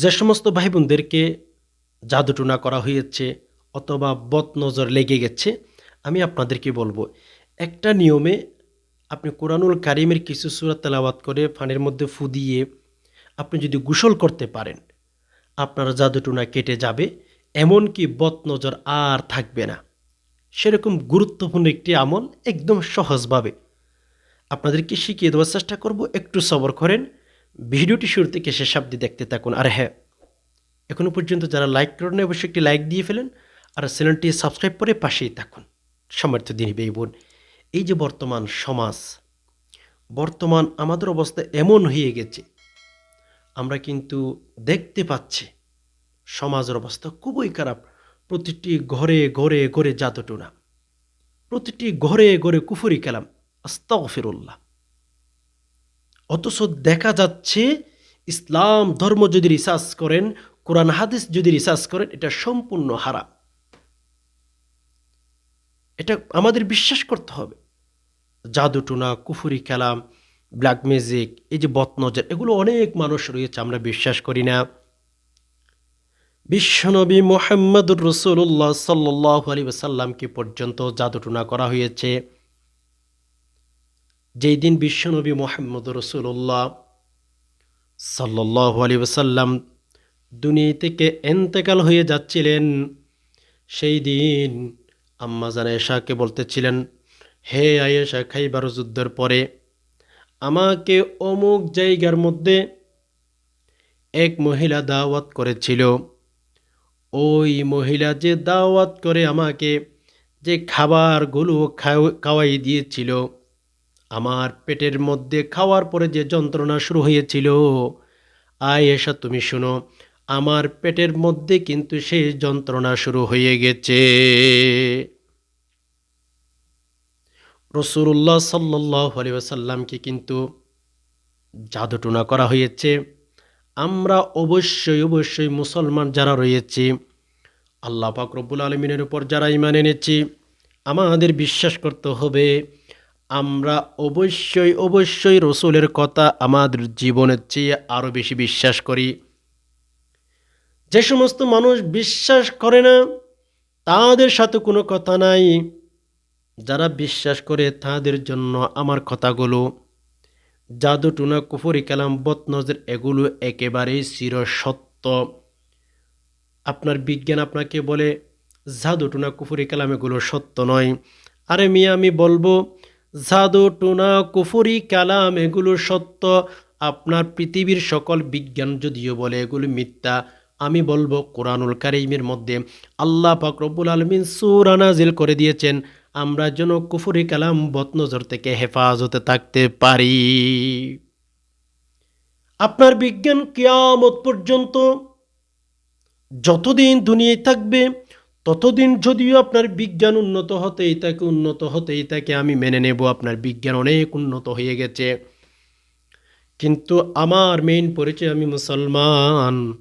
যে সমস্ত ভাই বোনদেরকে জাদুটুনা করা হয়েছে অথবা বদ নজর লেগে গেছে, আমি আপনাদেরকে বলব, একটা নিয়মে আপনি কোরআনুল কারিমের কিছু সুরাত তেলাওয়াত করে ফানের মধ্যে ফু দিয়ে আপনি যদি গোসল করতে পারেন, আপনার জাদুটুনা কেটে যাবে, এমনকি বদ নজর আর থাকবে না। সেরকম গুরুত্বপূর্ণ একটি আমল একদম সহজভাবে। আপনাদেরকে শিখিয়ে দেওয়ার চেষ্টা করব, একটু সবর করেন ভিডিওটি শুরু থেকে শেষ অব্দি দেখতে থাকুন। আর হ্যাঁ এখনও পর্যন্ত যারা লাইক করেন অবশ্যই একটি লাইক দিয়ে ফেলেন। আর চ্যানেলটি সাবস্ক্রাইব করে পাশেই থাকুন। সমর্থ দিনী বেই বোন, এই যে বর্তমান সমাজ, বর্তমান আমাদের অবস্থা এমন হয়ে গেছে, আমরা কিন্তু দেখতে পাচ্ছি সমাজের অবস্থা খুবই খারাপ। প্রতিটি ঘরে ঘরে ঘরে জাদুটুনা, প্রতিটি ঘরে ঘরে কুফুরি কালাম, আস্তাগফিরুল্লাহ। অথচ দেখা যাচ্ছে ইসলাম ধর্ম যদি রিসার্চ করেন, কোরআন, হাদিস যদি রিসার্চ করেন, এটা সম্পূর্ণ হারা এটা আমাদের বিশ্বাস করতে হবে। জাদুটুনা, কুফুরি কালাম, ব্ল্যাক মিউজিক এই যে বতনজর এগুলো অনেক মানুষ রয়েছে, আমরা বিশ্বাস করি না। বিশ্বনবী মোহাম্মদুর রসুল্লাহ সাল্লাহ আলী সাল্লামকে পর্যন্ত জাদুটুনা করা হয়েছে। যেই দিন বিশ্বনবী মোহাম্মদ রসুল্লাহ সাল্লাহ আলী সাল্লাম দুনিয়া থেকে এন্তেকাল হয়ে যাচ্ছিলেন, সেই দিন আম্মা জানেশাকে বলতেছিলেন, হে আয়েশা, খাইবার যুদ্ধের পরে আমাকে অমুক জায়গার মধ্যে এক মহিলা দাওয়াত করেছিল। ওই মহিলা যে দাওয়াত করে আমাকে যে খাবারগুলো খাওয়াই দিয়েছিল আমার পেটের মধ্যে খাওয়ার পরে যে যন্ত্রণা শুরু হয়েছিল আয় এসা তুমি শোনো, আমার পেটের মধ্যে কিন্তু সেই যন্ত্রণা শুরু হয়ে গেছে। রসুল্লাহ সাল্লাহ আলী কিন্তু জাদুটুনা করা হয়েছে। আমরা অবশ্যই অবশ্যই মুসলমান যারা রয়েছি, আল্লাহ পাক রব্বুল আলমিনের উপর যারা ইমান এনেছি, আমাদের বিশ্বাস করতে হবে আমরা অবশ্যই অবশ্যই রসুলের কথা আমাদের জীবনের চেয়ে আরও বেশি বিশ্বাস করি। যে সমস্ত মানুষ বিশ্বাস করে না, তাদের সাথে কোনো কথা নাই। যারা বিশ্বাস করে তাদের জন্য আমার কথাগুলো, জাদু, টুনা, কুফরি, কালাম বতনজর এগুলো একেবারেই চির সত্য। আপনার বিজ্ঞান আপনাকে বলে, জাদু, টুনা, কুফরি, কালাম এগুলো সত্য নয়। আরে মিয়া, আমি বলব জাদু, টুনা, কুফরি, কালাম, এগুলো সত্য। আপনার পৃথিবীর সকল বিজ্ঞান যদিও বলে এগুলো মিথ্যা, আমি বলব কোরআনুল কারিমের মধ্যে। আল্লাহ রব্বুল আলমিন সুরানাজিল করে দিয়েছেন, আমরা যেন কুফুরি, কালাম বতনজর থেকে হেফাজতে থাকতে পারি। আপনার বিজ্ঞান কিয়ামত পর্যন্ত যতদিন দুনিয়ায় থাকবে ততদিন যদিও আপনার বিজ্ঞান উন্নত হতেই থাকে উন্নত হতেই থাকে আমি মেনে নেব, আপনার বিজ্ঞান অনেক উন্নত হয়ে গেছে। কিন্তু আমার মেইন পরিচয় আমি মুসলমান।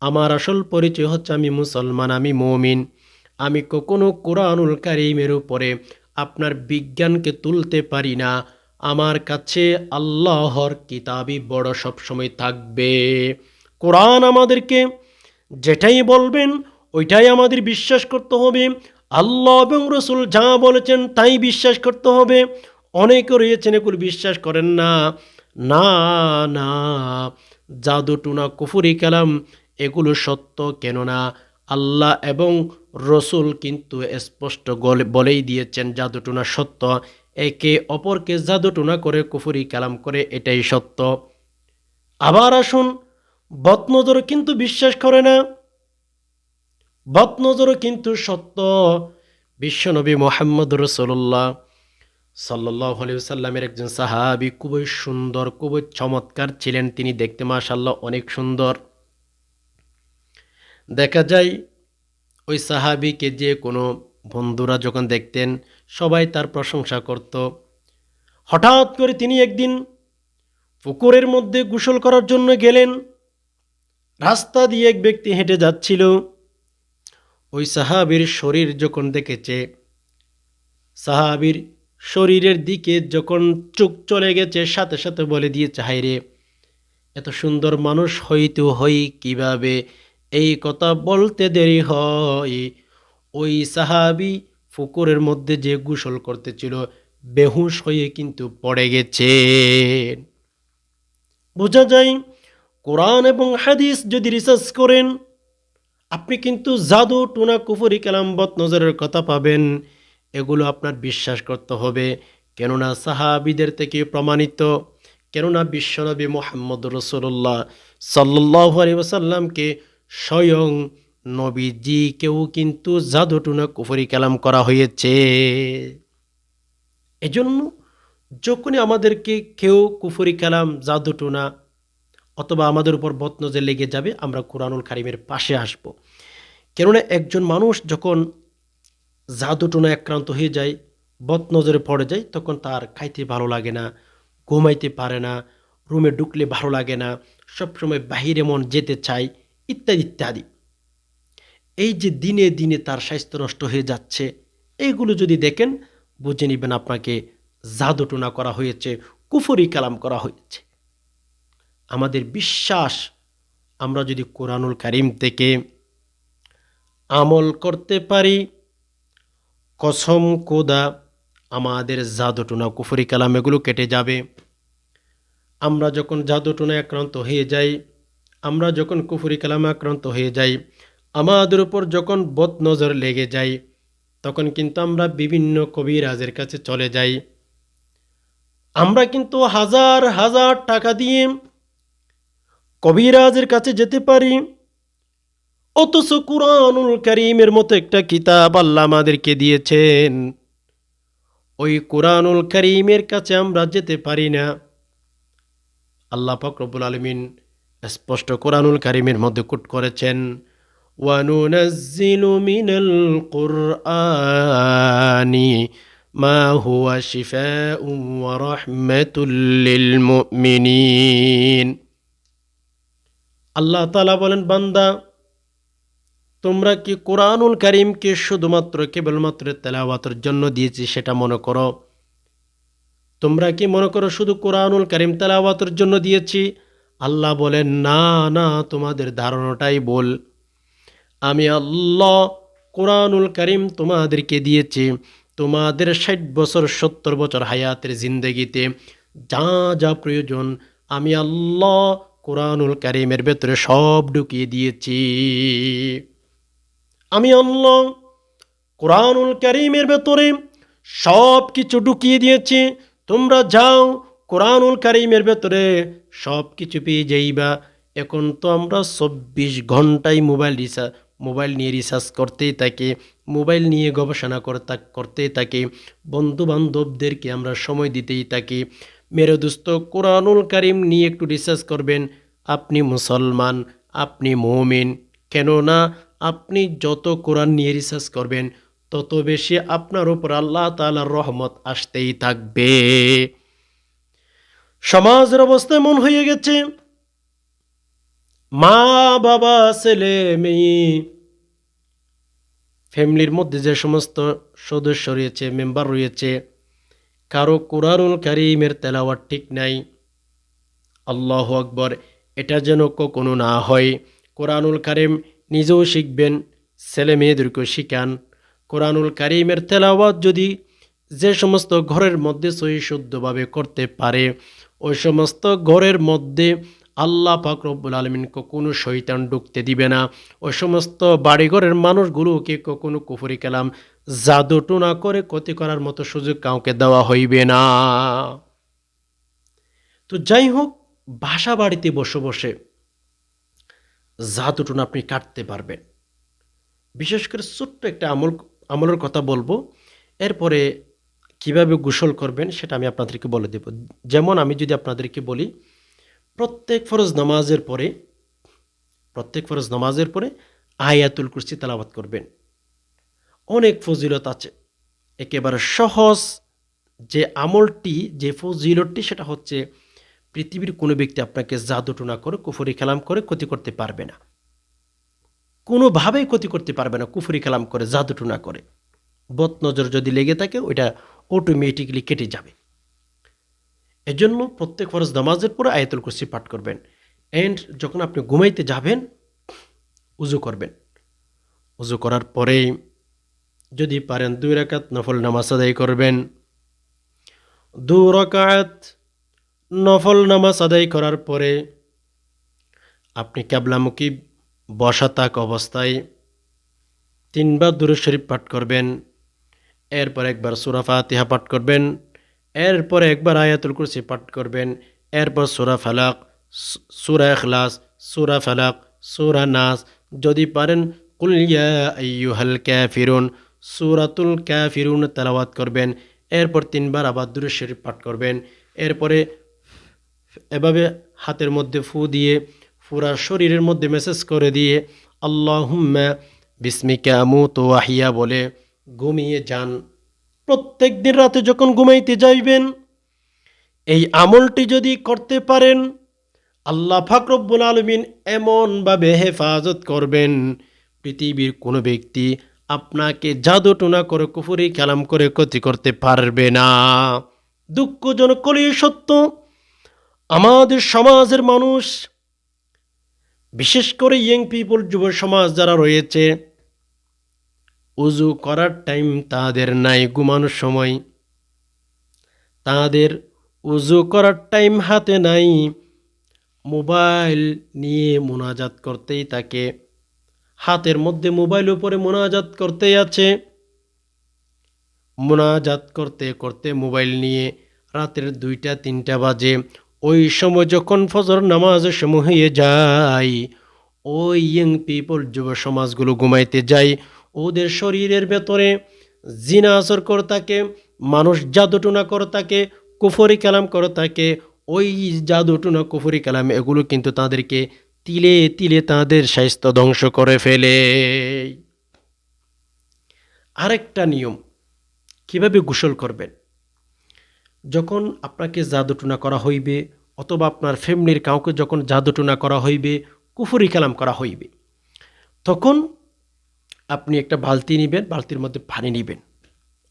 আমার আসল পরিচয় হচ্ছে আমি মুসলমান, আমি মমিন। আমি কখনো কোরআনুল কারিমের উপরে আপনার বিজ্ঞানকে তুলতে পারি না। আমার কাছে আল্লাহর কিতাবই বড় সবসময় থাকবে। কোরআন আমাদেরকে যেটাই বলবেন ওইটাই আমাদের বিশ্বাস করতে হবে। আল্লাহ এবং রসুল যা বলেছেন তাই বিশ্বাস করতে হবে। অনেকে রয়েছেন এগুলো বিশ্বাস করেন না। না না, জাদু টুনা কুফুরি কালাম এগুলো সত্য কেননা আল্লাহ এবং রসুল কিন্তু স্পষ্ট বলেই দিয়েছেন জাদুটুনা সত্য। একে অপরকে জাদুটুনা করে কুফুরি কালাম করে এটাই সত্য। আবার আসুন, বদনজর কিন্তু বিশ্বাস করে না। বদনজরও কিন্তু সত্য। বিশ্বনবী মোহাম্মদ রসুল্লাহ সাল্লাহ সাল্লামের একজন সাহাবি খুবই সুন্দর, খুবই চমৎকার ছিলেন। তিনি দেখতে মাশাল্লাহ অনেক সুন্দর। দেখা যায়, ওই সাহাবিকে যে কোনো বন্ধুরা যখন দেখতেন, সবাই তার প্রশংসা করত। হঠাৎ করে তিনি একদিন পুকুরের মধ্যে গোসল করার জন্য গেলেন। রাস্তা দিয়ে এক ব্যক্তি হেঁটে যাচ্ছিল। ওই সাহাবির শরীর যখন দেখেছে, সাহাবির শরীরের দিকে যখন চোখ চলে গেছে, সাথে সাথে বলে দিয়েছে হাইরে এত সুন্দর মানুষ হইতে হই কীভাবে? এই কথা বলতে দেরি হয়। ওই সাহাবি ফুকুরের মধ্যে যে গোসল করতেছিল, বেহুশ হয়ে কিন্তু পড়ে গেছে। বোঝা যায়, কোরআন এবং হাদিস যদি রিসার্চ করেন আপনি কিন্তু জাদু, টুনা, কুফরি কালাম বদ নজরের কথা পাবেন। এগুলো আপনার বিশ্বাস করতে হবে। কেননা সাহাবিদের থেকে প্রমাণিত। কেননা বিশ্বনবী মোহাম্মদ রসুল্লাহ সাল্লাহ আলী ওসাল্লামকে স্বয়ং নবীজিকেও কিন্তু জাদু, টুনা, কুফরি, কালাম করা হয়েছে। এজন্য যখনই আমাদেরকে কেউ কুফুরি, কালাম, জাদু, টুনা অথবা আমাদের উপর বদনজর লেগে যাবে, আমরা কোরআনুল কারিমের পাশে আসব। কেননা একজন মানুষ যখন জাদুটনা আক্রান্ত হয়ে যায়, বদনজরে পড়ে যায়, তখন তার খাইতে ভালো লাগে না, ঘুমাইতে পারে না, রুমে ঢুকলে ভালো লাগে না, সবসময় বাহিরে মন যেতে চায়, ইত্যাদি ইত্যাদি। এই যে দিনে দিনে তার স্বাস্থ্য নষ্ট হয়ে যাচ্ছে এইগুলো যদি দেখেন, বুঝে নেবেন আপনাকে জাদুটনা করা হয়েছে, কুফরি কালাম করা হয়েছে। আমাদের বিশ্বাস, আমরা যদি কোরআনুল কারিম থেকে আমল করতে পারি। কসম কোদা, আমাদের জাদুটুনা কুফরি কালাম এগুলো কেটে যাবে। আমরা যখন জাদুটুনা আক্রান্ত হয়ে যাই, আমরা যখন কুফরি কালামে আক্রান্ত হয়ে যাই, আমাদের উপর যখন বদ নজর লেগে যায়, তখন কিন্তু আমরা বিভিন্ন কবিরাজের কাছে চলে যাই। আমরা কিন্তু হাজার হাজার টাকা দিয়ে কবিরাজের কাছে যেতে পারি। অথচ কুরআনুল করিমের মতো একটা কিতাব আল্লাহ আমাদেরকে দিয়েছেন। ওই কোরআনুল করিমের কাছে আমরা যেতে পারি না। আল্লাহ ফকরবুল আলমিন স্পষ্ট কোরআনুল করিমের মধ্যে কুট করেছেন, ওয়ানুনাজ্জিলু মিনাল কুরআনি মা হুয়া শিফাউন ওয়া রাহমাতুল লিল আল্লাহ তাআলা বলেন, বান্দা তোমরা কি কোরআনুল করিমকে শুধুমাত্র কেবলমাত্র তেলাওয়াতের জন্য দিয়েছি সেটা মনে করো? তোমরা কি মনে করো শুধু কোরআনুল করিম তেলাওয়াতের জন্য দিয়েছি? আল্লাহ বলেন, না না, তোমাদের ধারণাটাই বল আমি আল্লাহ কোরআনুল করিম তোমাদেরকে দিয়েছি। তোমাদের ষাট বছর, সত্তর বছর হায়াতের জিন্দগিতে যা যা প্রয়োজন, আমি আল্লাহ কোরআনুল করিমের ভেতরে সব ঢুকিয়ে দিয়েছি। আমি আল্লাহ কোরআনুল করিমের ভেতরে সব কিছু ঢুকিয়ে দিয়েছি। তোমরা যাও কোরআনুল করিমের ভেতরে সব কিছু পেয়ে যাইবা। এখন তো আমরা চব্বিশ ঘন্টায় মোবাইল রিচার্জ মোবাইল নিয়ে রিসার্চ করতেই থাকি, মোবাইল নিয়ে গবেষণা করতে করতেই থাকি। বন্ধু বান্ধবদেরকে আমরা সময় দিতেই থাকি। মেরে দোস্ত, কোরআনুল করিম নিয়ে একটু রিসার্চ করবেন। আপনি মুসলমান, আপনি মৌমিন, কেননা আপনি যত কোরআন নিয়ে রিসার্চ করবেন, তত বেশি আপনার উপর আল্লাহ তালার রহমত আসতেই থাকবে। সমাজের অবস্থা এমন হয়ে গেছে, মা, বাবা, ছেলে, মেয়ে, ফ্যামিলির মধ্যে যে সমস্ত সদস্য রয়েছে, মেম্বার রয়েছে, কারও কোরআনুল কারিমের তেলাওয়ার ঠিক নাই। আল্লাহ আকবর, এটা যেন কখনো না হয়। কোরআনুল কারিম নিজেও শিখবেন, ছেলে মেয়েদেরকেও শিখান। কোরআনুল কারিমের তেলাওয়াত যদি যে সমস্ত ঘরের মধ্যে সহি শুদ্ধভাবে করতে পারে, ওই সমস্ত ঘরের মধ্যে আল্লাহ পাক রব্বুল আলমিনকে কোনো শৈতান ঢুকতে দিবে না। ওই সমস্ত বাড়িঘরের মানুষগুলোকে কখনো কুফরি কালাম জাদু টুনা করে ক্ষতি করার মতো সুযোগ কাউকে দেওয়া হইবে না। তো যাই হোক, বাসা বাড়িতে বসে বসে জাদুটুন আপনি কাটতে পারবেন। বিশেষ করে ছোট্ট একটা আমল, আমলের কথা বলব। এরপরে কীভাবে গোসল করবেন সেটা আমি আপনাদেরকে বলে দেব। যেমন আমি যদি আপনাদেরকে বলি, প্রত্যেক ফরজ নামাজের পরে, প্রত্যেক ফরজ নামাজের পরে আয়াতুল কুরসি তালাবাত করবেন। অনেক ফজিলত আছে। একেবারে সহজ যে আমলটি, যে ফজিলতটি, সেটা হচ্ছে পৃথিবীর কোনো ব্যক্তি আপনাকে জাদুটনা করে, কুফুরি কালাম করে ক্ষতি করতে পারবে না। কোনোভাবেই ক্ষতি করতে পারবে না কুফুরি কালাম করে, জাদুটনা করে। বদ নজর যদি লেগে থাকে, ওইটা অটোমেটিকলি কেটে যাবে। এজন্য প্রত্যেক ফরজ নামাজের পরে আয়াতুল কুরসি পাঠ করবেন। অ্যান্ড যখন আপনি ঘুমাইতে যাবেন, উজু করবেন। উজু করার পরে যদি পারেন দুই রাকাত নফল নামাজ আদায় করবেন। দু রাকাত নফল নামাজ আদায় করার পরে আপনি ক্যাবলামুখী বসা তাক অবস্থায় তিনবার দুরুদ শরীফ পাঠ করবেন, এরপর একবার সুরাফা ফাতিহা পাঠ করবেন, এরপর একবার আয়াতুল কুরসি পাঠ করবেন, এরপর সুরা ফালাক, সুরা এখলাস সুরা ফালাক, সুরা নাস। যদি পারেন কুলিয়া আইয়ুহাল ক্যাফিরুন সুরাতুল ক্যাফিরুন তেলাওয়াত করবেন, এরপর তিনবার আবার দুরুদ শরীফ পাঠ করবেন, এরপরে এভাবে হাতের মধ্যে ফু দিয়ে, পুরা শরীরের মধ্যে মেসেজ করে দিয়ে, আল্লাহুম্মা বিস্মিকা আমুত ওয়াহিয়া বলে ঘুমিয়ে যান। প্রত্যেক দিন রাতে যখন ঘুমাইতে যাইবেন, এই আমলটি যদি করতে পারেন, আল্লাহ ফাকরব্বুল আলমিন এমনভাবে হেফাজত করবেন, পৃথিবীর কোনো ব্যক্তি আপনাকে জাদু টোনা করে, কুফুরি কালাম করে ক্ষতি করতে পারবে না। দুঃখজনক কলির সত্য আমাদের সমাজের মানুষ, বিশেষ করে ইয়ং পিপল যুব সমাজ যারা রয়েছে, উজু করার টাইম তাদের নাই, ঘুমানোর সময়। তাদের উজু করার টাইম হাতে নাই, মোবাইল নিয়ে মোনাজাত করতেই থাকে। হাতের মধ্যে মোবাইল উপরে মোনাজাত করতেই আছে। মোনাজাত করতে করতে মোবাইল নিয়ে রাতের দুইটা, তিনটা বাজে। ওই সময় যখন ফজর নামাজের সময় যায় ওই ইয়ং পিপল যুব সমাজগুলো ঘুমাইতে যায় ওদের শরীরের ভেতরে জিনা আসর করে থাকে, মানুষ জাদুটুনা করে থাকে, কুফরি কালাম করে থাকে, ওই জাদুটুনা, কুফরি কালাম, এগুলো কিন্তু তাদেরকে তিলে তিলে তাদের স্বাস্থ্য ধ্বংস করে ফেলে। আরেকটা নিয়ম, কীভাবে গোসল করবেন? যখন আপনাকে জাদুটুনা করা হইবে, অথবা আপনার ফ্যামিলির কাউকে যখন জাদুটুনা করা হইবে, কুফুরি কালাম করা হইবে, তখন আপনি একটা বালতি নেবেন, বালতির মধ্যে পানি নেবেন,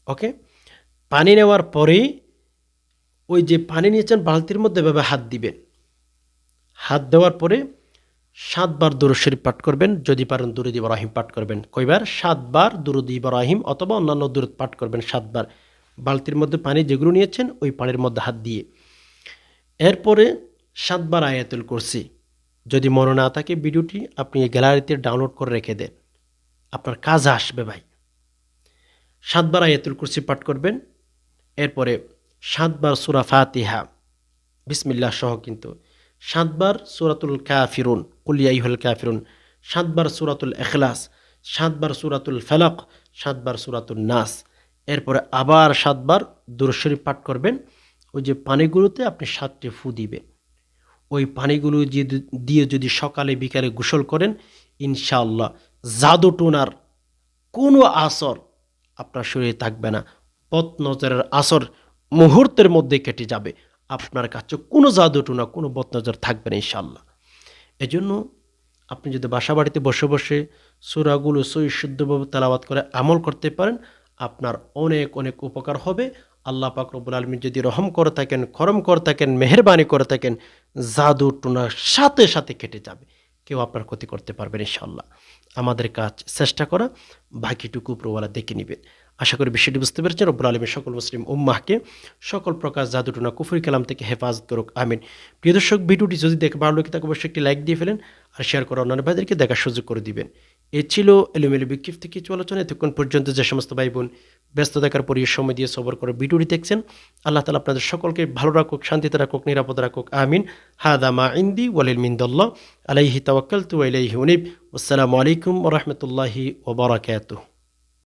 ওকে? পানি নেওয়ার পরে ওই যে পানি নিয়েছেন, বালতির মধ্যে এভাবে হাত দিবেন। হাত দেওয়ার পরে সাতবার দুরুদ পাঠ করবেন, যদি পারেন দুরুদ ইব্রাহিম পাঠ করবেন। কইবার সাতবার দুরুদ ইব্রাহিম অথবা অন্যান্য দুরুদ পাঠ করবেন সাতবার। বালতির মধ্যে পানি যেগুলো নিয়েছেন, ওই পানির মধ্যে হাত দিয়ে। এরপরে সাতবার আয়াতুল করছি যদি মনে না থাকে ভিডিওটি, আপনি গ্যালারিতে ডাউনলোড করে রেখে দেন। আপনার কাজ আসবে ভাই। সাতবার আয়াতুল কুরসি পাঠ করবেন। এরপরে সাতবার সুরা ফাতিহা। বিসমিল্লাহ সহ কিন্তু। সাতবার সুরাতুল কাফিরুন। কুলিয়া ইহুল কাফিরুন। সাতবার সুরাতুল এখলাস সাতবার সুরাতুল ফালাক। সাতবার সুরাতুল নাস। এরপরে আবার সাতবার দুরশরীফ পাঠ করবেন। ওই যে পানিগুলোতে আপনি সাতটি ফু দিবেন। ওই পানিগুলো দিয়ে যদি সকালে, বিকালে গোসল করেন, ইনশাআল্লাহ জাদু টোনার কোনো আসর আপনার শরীরে থাকবে না। পথ নজরের আসর মুহূর্তের মধ্যে কেটে যাবে। আপনার কাছে কোনো জাদু টোনা কোনো বদ নজর থাকবে না ইনশাআল্লাহ। এজন্য আপনি যদি বাসা বাড়িতে বসে বসে সুরাগুলো সই শুদ্ধভাবে তেলাওয়াত করে আমল করতে পারেন আপনার অনেক অনেক উপকার হবে। আল্লাহ পাক রব্বুল আলমী যদি রহম করে থাকেন, করম করে থাকেন, মেহরবানি করে থাকেন জাদু টুনার সাথে সাথে কেটে যাবে। কেউ আপনার ক্ষতি করতে পারবেন ইনশাল্লাহ আমাদের কাজ চেষ্টা করা, বাকিটুকু প্রওয়ালা দেখে নেবেন আশা করি বিষয়টি বুঝতে পেরেছেন। রব্বুল আলমী সকল মুসলিম উম্মাহকে সকল প্রকার জাদুটুনা কুফুরি কালাম থেকে হেফাজত করুক, আমিন। প্রিয় দর্শক, ভিডিওটি যদি দেখে ভালো লাগে তাকে অবশ্যই একটি লাইক দিয়ে ফেলেন আর শেয়ার করে অন্যান্য ভাইদেরকে দেখার সুযোগ করে দিবেন। এ ছিল এলোমেলো বিক্ষিপ্ত কিছু আলোচনা এতক্ষণ পর্যন্ত যে সমস্ত ভাই বোন ব্যস্ত থাকার পরে সময় দিয়ে সবর করে ভিডিওটি দেখছেন, আল্লাহ তালা আপনাদের সকলকে ভালো রাখুক, শান্তিতে রাখুক, নিরাপদ রাখুক, আমিন। হাদামা ইন্দি ওয়ালিল মিন্দল্লা আলাইহি তাওয়াক্কাল তু আলাইহি উনিব। আসসালামু আলাইকুম ওরহমতুল্লাহি ওবরাকাতুহ